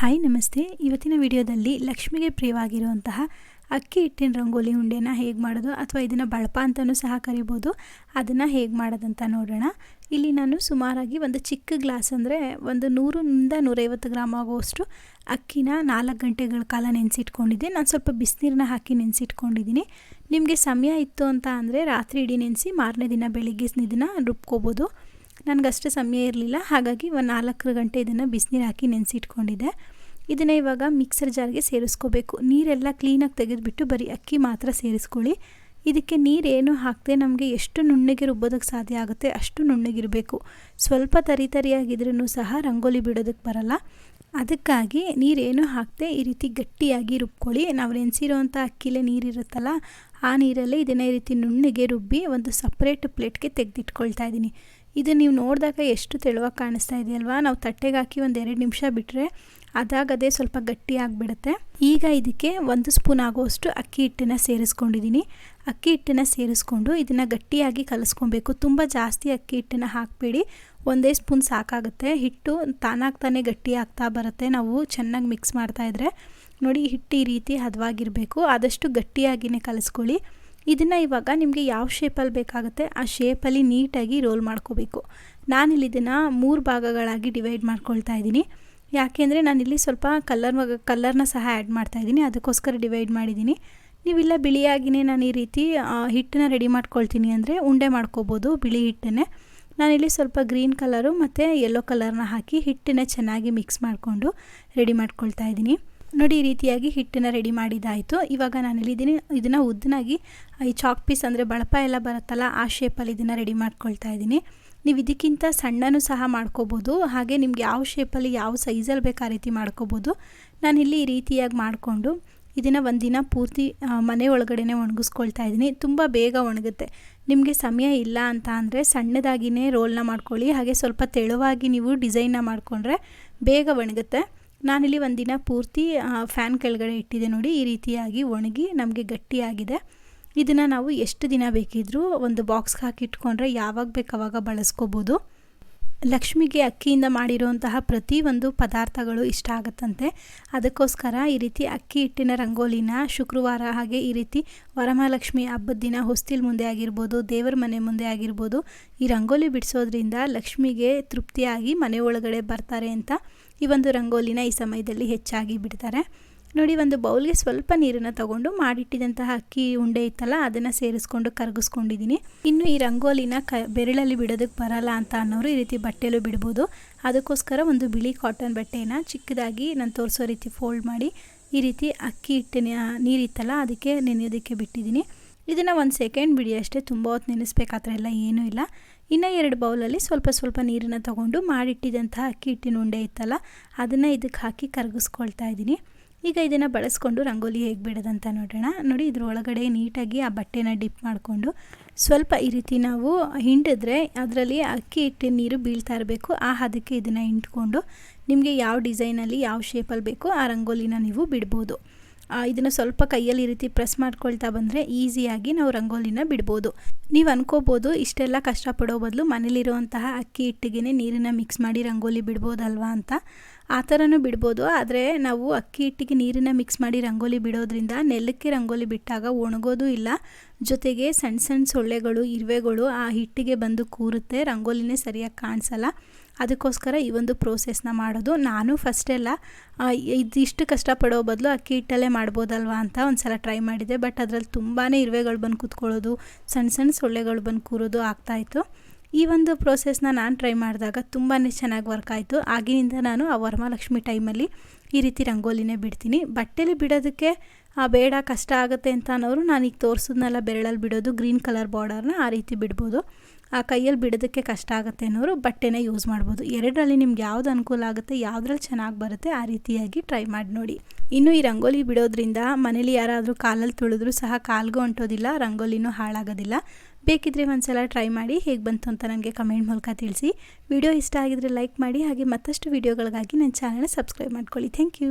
Hi, ನಮಸ್ತೆ. ಇವತ್ತಿನ ವಿಡಿಯೋದಲ್ಲಿ ಲಕ್ಷ್ಮಿಗೆ ಪ್ರಿಯವಾಗಿರುವಂತಹ ಅಕ್ಕಿ ಹಿಟ್ಟಿನ ರಂಗೋಲಿ ಉಂಡೆನ ಹೇಗೆ ಮಾಡೋದು ಅಥವಾ ಇದನ್ನು ಬಳಪ ಅಂತಲೂ ಸಹ ಕರಿಬೋದು. ಅದನ್ನು ಹೇಗೆ ಮಾಡೋದಂತ ನೋಡೋಣ. ಇಲ್ಲಿ ನಾನು ಸುಮಾರಾಗಿ ಒಂದು ಚಿಕ್ಕ ಗ್ಲಾಸ್ ಅಂದರೆ ಒಂದು ನೂರರಿಂದ ನೂರೈವತ್ತು ಗ್ರಾಮ್ ಆಗುವಷ್ಟು ಅಕ್ಕಿನ ನಾಲ್ಕು ಗಂಟೆಗಳ ಕಾಲ ನೆನೆಸಿಟ್ಕೊಂಡಿದ್ದೆ. ನಾನು ಸ್ವಲ್ಪ ಬಿಸಿನೀರನ್ನ ಹಾಕಿ ನೆನೆಸಿಟ್ಕೊಂಡಿದ್ದೀನಿ. ನಿಮಗೆ ಸಮಯ ಇತ್ತು ಅಂತ ಅಂದರೆ ರಾತ್ರಿ ಇಡೀ ನೆನೆಸಿ ಮಾರನೇ ದಿನ ಬೆಳಿಗ್ಗೆ ಇದನ್ನು ರುಬ್ಕೋಬೋದು. ನನಗಷ್ಟು ಸಮಯ ಇರಲಿಲ್ಲ. ಹಾಗಾಗಿ ಒಂದು ನಾಲ್ಕು ಗಂಟೆ ಇದನ್ನು ಬಿಸಿನೀರು ಹಾಕಿ ನೆನೆಸಿಟ್ಕೊಂಡಿದ್ದೆ. ಇದನ್ನು ಇವಾಗ ಮಿಕ್ಸರ್ ಜಾರ್ಗೆ ಸೇರಿಸ್ಕೋಬೇಕು. ನೀರೆಲ್ಲ ಕ್ಲೀನಾಗಿ ತೆಗೆದುಬಿಟ್ಟು ಬರೀ ಅಕ್ಕಿ ಮಾತ್ರ ಸೇರಿಸ್ಕೊಳ್ಳಿ. ಇದಕ್ಕೆ ನೀರೇನು ಹಾಕದೆ ನಮಗೆ ಎಷ್ಟು ನುಣ್ಣಗೆ ರುಬ್ಬೋದಕ್ಕೆ ಸಾಧ್ಯ ಆಗುತ್ತೆ ಅಷ್ಟು ನುಣ್ಣಗಿರಬೇಕು. ಸ್ವಲ್ಪ ತರಿ ತರಿಯಾಗಿದ್ರೂ ಸಹ ರಂಗೋಲಿ ಬಿಡೋದಕ್ಕೆ ಬರಲ್ಲ. ಅದಕ್ಕಾಗಿ ನೀರೇನು ಹಾಕದೆ ಈ ರೀತಿ ಗಟ್ಟಿಯಾಗಿ ರುಬ್ಕೊಳ್ಳಿ. ನಾವು ನೆನೆಸಿರೋವಂಥ ಅಕ್ಕಿಲೇ ನೀರಿರುತ್ತಲ್ಲ ಆ ನೀರಲ್ಲೇ ಇದನ್ನು ಈ ರೀತಿ ನುಣ್ಣಗೆ ರುಬ್ಬಿ ಒಂದು ಸಪ್ರೇಟ್ ಪ್ಲೇಟ್ಗೆ ತೆಗೆದಿಟ್ಕೊಳ್ತಾ ಇದ್ದೀನಿ ಇದು ನೀವು ನೋಡಿದಾಗ ಎಷ್ಟು ತೆಳುವಾಗಿ ಕಾಣಿಸ್ತಾ ಇದೆಯಲ್ವಾ? ನಾವು ತಟ್ಟೆಗೆ ಹಾಕಿ ಒಂದು ಎರಡು ನಿಮಿಷ ಬಿಟ್ಟರೆ ಅದಾಗದೇ ಸ್ವಲ್ಪ ಗಟ್ಟಿ ಆಗಿಬಿಡುತ್ತೆ. ಈಗ ಇದಕ್ಕೆ ಒಂದು ಸ್ಪೂನ್ ಆಗುವಷ್ಟು ಅಕ್ಕಿ ಹಿಟ್ಟನ್ನು ಸೇರಿಸ್ಕೊಂಡಿದ್ದೀನಿ. ಅಕ್ಕಿ ಹಿಟ್ಟನ್ನು ಸೇರಿಸ್ಕೊಂಡು ಇದನ್ನು ಗಟ್ಟಿಯಾಗಿ ಕಲಿಸ್ಕೊಬೇಕು. ತುಂಬ ಜಾಸ್ತಿ ಅಕ್ಕಿ ಹಿಟ್ಟನ್ನು ಹಾಕಬೇಡಿ. ಒಂದೇ ಸ್ಪೂನ್ ಸಾಕಾಗುತ್ತೆ. ಹಿಟ್ಟು ತಾನಾಗ್ತಾನೆ ಗಟ್ಟಿ ಆಗ್ತಾ ಬರುತ್ತೆ. ನಾವು ಚೆನ್ನಾಗಿ ಮಿಕ್ಸ್ ಮಾಡ್ತಾಯಿದ್ರೆ ನೋಡಿ, ಹಿಟ್ಟು ಈ ರೀತಿ ಹದವಾಗಿರಬೇಕು. ಆದಷ್ಟು ಗಟ್ಟಿಯಾಗಿಯೇ ಕಲಿಸ್ಕೊಳ್ಳಿ. ಇದನ್ನು ಇವಾಗ ನಿಮಗೆ ಯಾವ ಶೇಪಲ್ಲಿ ಬೇಕಾಗುತ್ತೆ ಆ ಶೇಪಲ್ಲಿ ನೀಟಾಗಿ ರೋಲ್ ಮಾಡ್ಕೋಬೇಕು. ನಾನಿಲ್ಲಿ ಇದನ್ನು ಮೂರು ಭಾಗಗಳಾಗಿ ಡಿವೈಡ್ ಮಾಡ್ಕೊಳ್ತಾ ಇದ್ದೀನಿ. ಯಾಕೆಂದರೆ ನಾನಿಲ್ಲಿ ಸ್ವಲ್ಪ ಕಲ್ಲರ್ ಕಲ್ಲರ್ನ ಸಹ ಆ್ಯಡ್ ಮಾಡ್ತಾಯಿದ್ದೀನಿ ಅದಕ್ಕೋಸ್ಕರ ಡಿವೈಡ್ ಮಾಡಿದ್ದೀನಿ. ನೀವಿಲ್ಲ ಬಿಳಿಯಾಗಿಯೇ ನಾನು ಈ ರೀತಿ ಹಿಟ್ಟನ್ನ ರೆಡಿ ಮಾಡ್ಕೊಳ್ತೀನಿ ಅಂದರೆ ಉಂಡೆ ಮಾಡ್ಕೋಬೋದು ಬಿಳಿ ಹಿಟ್ಟನ್ನೇ. ನಾನಿಲ್ಲಿ ಸ್ವಲ್ಪ ಗ್ರೀನ್ ಕಲರು ಮತ್ತು ಯೆಲ್ಲೋ ಕಲರ್ನ ಹಾಕಿ ಹಿಟ್ಟನ್ನ ಚೆನ್ನಾಗಿ ಮಿಕ್ಸ್ ಮಾಡಿಕೊಂಡು ರೆಡಿ ಮಾಡ್ಕೊಳ್ತಾ ಇದ್ದೀನಿ. ನೋಡಿ, ಈ ರೀತಿಯಾಗಿ ಹಿಟ್ಟನ್ನು ರೆಡಿ ಮಾಡಿದ್ದಾಯಿತು. ಇವಾಗ ನಾನು ಇಲ್ಲಿದ್ದೀನಿ ಇದನ್ನು ಉದ್ದನಾಗಿ, ಈ ಚಾಕ್ ಪೀಸ್ ಅಂದರೆ ಬಳಪ ಎಲ್ಲ ಬರುತ್ತಲ್ಲ, ಆ ಶೇಪಲ್ಲಿ ಇದನ್ನು ರೆಡಿ ಮಾಡ್ಕೊಳ್ತಾ ಇದ್ದೀನಿ. ನೀವು ಇದಕ್ಕಿಂತ ಸಣ್ಣನೂ ಸಹ ಮಾಡ್ಕೋಬೋದು, ಹಾಗೆ ನಿಮ್ಗೆ ಯಾವ ಶೇಪಲ್ಲಿ ಯಾವ ಸೈಜಲ್ಲಿ ಬೇಕು ಆ ರೀತಿ ಮಾಡ್ಕೋಬೋದು. ನಾನಿಲ್ಲಿ ಈ ರೀತಿಯಾಗಿ ಮಾಡಿಕೊಂಡು ಇದನ್ನು ಒಂದಿನ ಪೂರ್ತಿ ಮನೆ ಒಳಗಡೆ ಒಣಗಿಸ್ಕೊಳ್ತಾ ಇದ್ದೀನಿ. ತುಂಬ ಬೇಗ ಒಣಗುತ್ತೆ. ನಿಮಗೆ ಸಮಯ ಇಲ್ಲ ಅಂತ ಅಂದರೆ ಸಣ್ಣದಾಗಿಯೇ ರೋಲ್ನ ಮಾಡ್ಕೊಳ್ಳಿ, ಹಾಗೆ ಸ್ವಲ್ಪ ತೆಳುವಾಗಿ ನೀವು ಡಿಸೈನ್ನ ಮಾಡಿಕೊಂಡ್ರೆ ಬೇಗ ಒಣಗುತ್ತೆ. ನಾನಿಲ್ಲಿ ಒಂದಿನ ಪೂರ್ತಿ ಫ್ಯಾನ್ ಕೆಳಗಡೆ ಇಟ್ಟಿದೆ ನೋಡಿ, ಈ ರೀತಿಯಾಗಿ ಒಣಗಿ ನಮಗೆ ಗಟ್ಟಿಯಾಗಿದೆ. ಇದನ್ನು ನಾವು ಎಷ್ಟು ದಿನ ಬೇಕಿದ್ದರೂ ಒಂದು ಬಾಕ್ಸ್ಗೆ ಹಾಕಿ ಇಟ್ಕೊಂಡ್ರೆ ಯಾವಾಗ ಬೇಕು ಅವಾಗ ಬಳಸ್ಕೋಬೋದು. ಲಕ್ಷ್ಮಿಗೆ ಅಕ್ಕಿಯಿಂದ ಮಾಡಿರುವಂತಹ ಪ್ರತಿಯೊಂದು ಪದಾರ್ಥಗಳು ಇಷ್ಟ ಆಗುತ್ತಂತೆ. ಅದಕ್ಕೋಸ್ಕರ ಈ ರೀತಿ ಅಕ್ಕಿ ಹಿಟ್ಟಿನ ರಂಗೋಲಿನ ಶುಕ್ರವಾರ ಹಾಗೆ ಈ ರೀತಿ ವರಮಹಾಲಕ್ಷ್ಮಿ ಹಬ್ಬದ ದಿನ ಹೊಸ್ತಿಲ್ ಮುಂದೆ ಆಗಿರ್ಬೋದು, ದೇವರ ಮನೆ ಮುಂದೆ ಆಗಿರ್ಬೋದು, ಈ ರಂಗೋಲಿ ಬಿಡಿಸೋದ್ರಿಂದ ಲಕ್ಷ್ಮಿಗೆ ತೃಪ್ತಿಯಾಗಿ ಮನೆ ಒಳಗಡೆ ಬರ್ತಾರೆ ಅಂತ ಈ ಒಂದು ರಂಗೋಲಿನ ಈ ಸಮಯದಲ್ಲಿ ಹೆಚ್ಚಾಗಿ ಬಿಡ್ತಾರೆ. ನೋಡಿ, ಒಂದು ಬೌಲ್ಗೆ ಸ್ವಲ್ಪ ನೀರನ್ನು ತಗೊಂಡು ಮಾಡಿಟ್ಟಿದಂತಹ ಅಕ್ಕಿ ಉಂಡೆ ಇತ್ತಲ್ಲ, ಅದನ್ನು ಸೇರಿಸ್ಕೊಂಡು ಕರಗಿಸ್ಕೊಂಡಿದ್ದೀನಿ. ಇನ್ನು ಈ ರಂಗೋಲಿನ ಕ, ಬೆರಳಲ್ಲಿ ಬಿಡೋದಕ್ಕೆ ಬರಲ್ಲ ಅಂತ ಅನ್ನೋರು ಈ ರೀತಿ ಬಟ್ಟೆಯಲ್ಲೂ ಬಿಡ್ಬೋದು. ಅದಕ್ಕೋಸ್ಕರ ಒಂದು ಬಿಳಿ ಕಾಟನ್ ಬಟ್ಟೆನ ಚಿಕ್ಕದಾಗಿ ನಾನು ತೋರಿಸೋ ರೀತಿ ಫೋಲ್ಡ್ ಮಾಡಿ ಈ ರೀತಿ ಅಕ್ಕಿ ಹಿಟ್ಟಿನ ನೀರಿತ್ತಲ್ಲ, ಅದಕ್ಕೆ ನೆನೆಯೋದಕ್ಕೆ ಬಿಟ್ಟಿದ್ದೀನಿ. ಇದನ್ನು ಒಂದು ಸೆಕೆಂಡ್ ಬಿಡಿ ಅಷ್ಟೇ, ತುಂಬ ಹೊತ್ತು ನೆನೆಸ್ಬೇಕು ಎಲ್ಲ ಏನೂ ಇಲ್ಲ. ಇನ್ನು ಎರಡು ಬೌಲಲ್ಲಿ ಸ್ವಲ್ಪ ಸ್ವಲ್ಪ ನೀರನ್ನು ತಗೊಂಡು ಮಾಡಿಟ್ಟಿದ್ದಂತಹ ಅಕ್ಕಿ ಹಿಟ್ಟಿನ ಉಂಡೆ ಇತ್ತಲ್ಲ, ಅದನ್ನು ಇದಕ್ಕೆ ಹಾಕಿ ಕರಗಿಸ್ಕೊಳ್ತಾ ಇದ್ದೀನಿ. ಈಗ ಇದನ್ನು ಬಳಸ್ಕೊಂಡು ರಂಗೋಲಿ ಹೇಗೆ ಬಿಡೋದಂತ ನೋಡೋಣ. ನೋಡಿ ಇದ್ರ ಒಳಗಡೆ ನೀಟಾಗಿ ಆ ಬಟ್ಟೆನ ಡಿಪ್ ಮಾಡಿಕೊಂಡು ಸ್ವಲ್ಪ ಈ ರೀತಿ ನಾವು ಹಿಂಡಿದ್ರೆ ಅದರಲ್ಲಿ ಅಕ್ಕಿ ಹಿಟ್ಟಿನ ನೀರು ಬೀಳ್ತಾ ಇರಬೇಕು. ಆ ಹದಕ್ಕೆ ಇದನ್ನು ಹಿಂಡ್ಕೊಂಡು ನಿಮಗೆ ಯಾವ ಡಿಸೈನಲ್ಲಿ ಯಾವ ಶೇಪಲ್ಲಿ ಬೇಕೋ ಆ ರಂಗೋಲಿನ ನೀವು ಬಿಡ್ಬೋದು. ಇದನ್ನು ಸ್ವಲ್ಪ ಕೈಯಲ್ಲಿ ರೀತಿ ಪ್ರೆಸ್ ಮಾಡ್ಕೊಳ್ತಾ ಬಂದರೆ ಈಸಿಯಾಗಿ ನಾವು ರಂಗೋಲಿನ ಬಿಡ್ಬೋದು. ನೀವು ಅನ್ಕೋಬೋದು ಇಷ್ಟೆಲ್ಲ ಕಷ್ಟಪಡೋ ಬದಲು ಮನೇಲಿರುವಂತಹ ಅಕ್ಕಿ ಹಿಟ್ಟಿಗೆ ನೀರನ್ನು ಮಿಕ್ಸ್ ಮಾಡಿ ರಂಗೋಲಿ ಬಿಡ್ಬೋದಲ್ವಾ ಅಂತ. ಆ ಥರನೂ ಬಿಡ್ಬೋದು. ಆದರೆ ನಾವು ಅಕ್ಕಿ ಹಿಟ್ಟಿಗೆ ನೀರನ್ನು ಮಿಕ್ಸ್ ಮಾಡಿ ರಂಗೋಲಿ ಬಿಡೋದ್ರಿಂದ ನೆಲಕ್ಕೆ ರಂಗೋಲಿ ಬಿಟ್ಟಾಗ ಒಣಗೋದು ಇಲ್ಲ. ಜೊತೆಗೆ ಸಣ್ಣ ಸಣ್ಣ ಸೊಳ್ಳೆಗಳು, ಇರುವೆಗಳು ಆ ಹಿಟ್ಟಿಗೆ ಬಂದು ಕೂರುತ್ತೆ. ರಂಗೋಲಿನೇ ಸರಿಯಾಗಿ ಕಾಣಿಸಲ್ಲ. ಅದಕ್ಕೋಸ್ಕರ ಈ ಒಂದು ಪ್ರೋಸೆಸ್ನ ಮಾಡೋದು. ನಾನು ಫಸ್ಟೆಲ್ಲ ಇದಿಷ್ಟು ಕಷ್ಟಪಡೋ ಬದಲು ಅಕ್ಕಿ ಹಿಟ್ಟಲ್ಲೇ ಮಾಡ್ಬೋದಲ್ವ ಅಂತ ಒಂದು ಸಲ ಟ್ರೈ ಮಾಡಿದೆ. ಬಟ್ ಅದರಲ್ಲಿ ತುಂಬಾ ಇರುವೆಗಳು ಬಂದು ಕೂತ್ಕೊಳ್ಳೋದು ಸಣ್ಣ ಸಣ್ಣ ಸೊಳ್ಳೆಗಳು ಬಂದು ಕೂರೋದು ಆಗ್ತಾಯಿತ್ತು ಈ ಒಂದು ಪ್ರೋಸೆಸ್ನ ನಾನು ಟ್ರೈ ಮಾಡಿದಾಗ ತುಂಬಾ ಚೆನ್ನಾಗಿ ವರ್ಕ್ ಆಯಿತು. ಆಗಿನಿಂದ ನಾನು ಆ ವರಮಹಾಲಕ್ಷ್ಮಿ ಟೈಮಲ್ಲಿ ಈ ರೀತಿ ರಂಗೋಲಿನೇ ಬಿಡ್ತೀನಿ. ಬಟ್ಟೆಲಿ ಬಿಡೋದಕ್ಕೆ ಬೇಡ, ಕಷ್ಟ ಆಗುತ್ತೆ ಅಂತ ಅನ್ನೋರು ನಾನೀಗ ತೋರಿಸೋದನ್ನೆಲ್ಲ ಬೆರಳಲ್ಲಿ ಬಿಡೋದು ಗ್ರೀನ್ ಕಲರ್ ಬಾರ್ಡರ್ನ ಆ ರೀತಿ ಬಿಡ್ಬೋದು. ಆ ಕೈಯಲ್ಲಿ ಬಿಡೋದಕ್ಕೆ ಕಷ್ಟ ಆಗುತ್ತೆ ಅನ್ನೋರು ಬಟ್ಟೆನ ಯೂಸ್ ಮಾಡ್ಬೋದು. ಎರಡರಲ್ಲಿ ನಿಮ್ಗೆ ಯಾವ್ದು ಅನುಕೂಲ ಆಗುತ್ತೆ, ಯಾವುದ್ರಲ್ಲಿ ಚೆನ್ನಾಗಿ ಬರುತ್ತೆ ಆ ರೀತಿಯಾಗಿ ಟ್ರೈ ಮಾಡಿ ನೋಡಿ. ಇನ್ನು ಈ ರಂಗೋಲಿ ಬಿಡೋದ್ರಿಂದ ಮನೇಲಿ ಯಾರಾದರೂ ಕಾಲಲ್ಲಿ ತುಳಿದ್ರೂ ಸಹ ಕಾಲ್ಗೂ ಅಂಟೋದಿಲ್ಲ, ರಂಗೋಲಿನೂ ಹಾಳಾಗೋದಿಲ್ಲ. ಬೇಕಿದ್ರೆ ಒಂದ್ಸಲ ಟ್ರೈ ಮಾಡಿ ಹೇಗೆ ಬಂತು ಅಂತ ನನಗೆ ಕಮೆಂಟ್ ಮೂಲಕ ತಿಳಿಸಿ. ವಿಡಿಯೋ ಇಷ್ಟ ಆಗಿದ್ರೆ ಲೈಕ್ ಮಾಡಿ, ಹಾಗೆ ಮತ್ತಷ್ಟು ವಿಡಿಯೋಗಳಿಗಾಗಿ ನನ್ನ ಚಾನಲ್ನ ಸಬ್ಸ್ಕ್ರೈಬ್ ಮಾಡ್ಕೊಳ್ಳಿ. Thank you